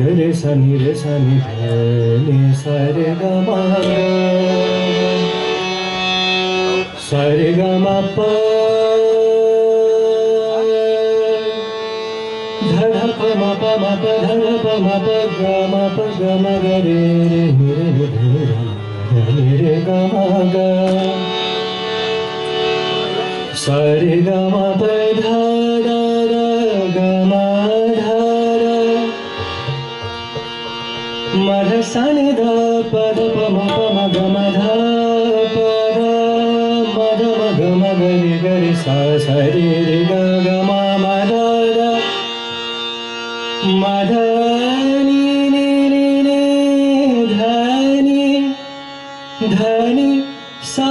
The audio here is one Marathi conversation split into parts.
रे सा नि रे सा नि ध नि सा रे ग म ग सा रे ग म प ध ध प म प म प ध ध प म प ग म प ग म ग रे रे नि रे ध रे ग नि रे ग म ग सा रे ग म प ध ध सणि द पद पम पम गम ध पद मद मगम गरि गरि स सरि रि ग पग मध मध नि नि मदर नि धनि धनि सा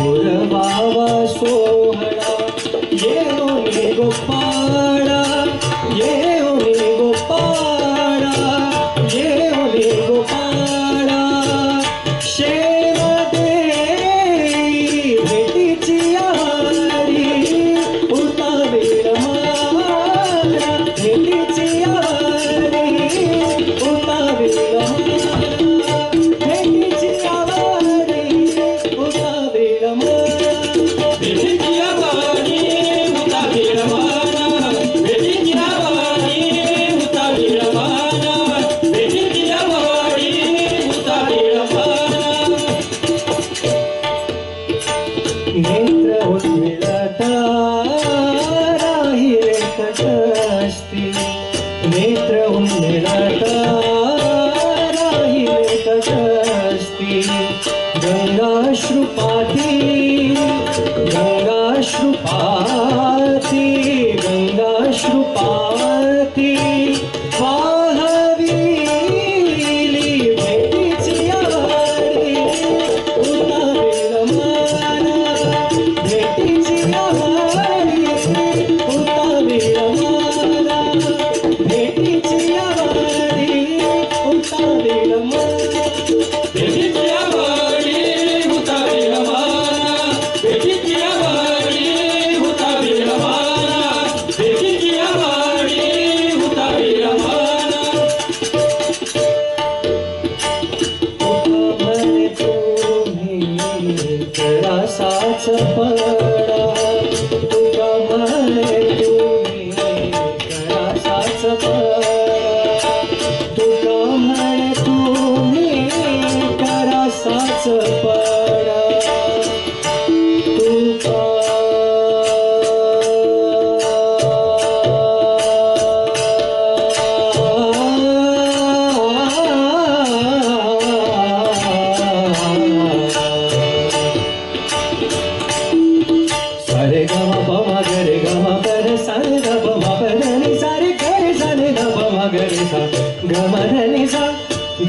我的爸爸说。नेत्र उन्मिळता राहिले कटस्ती गंगाश्रुपाती गंगाश्रुपाती गंगाश्रुपा साच पडा तुका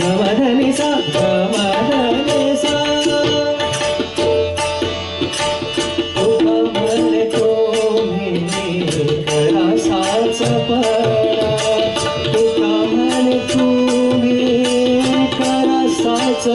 गमधनी सा गमधनी सा उपमले तो मी करा साच परा उपमले तू मी करा साच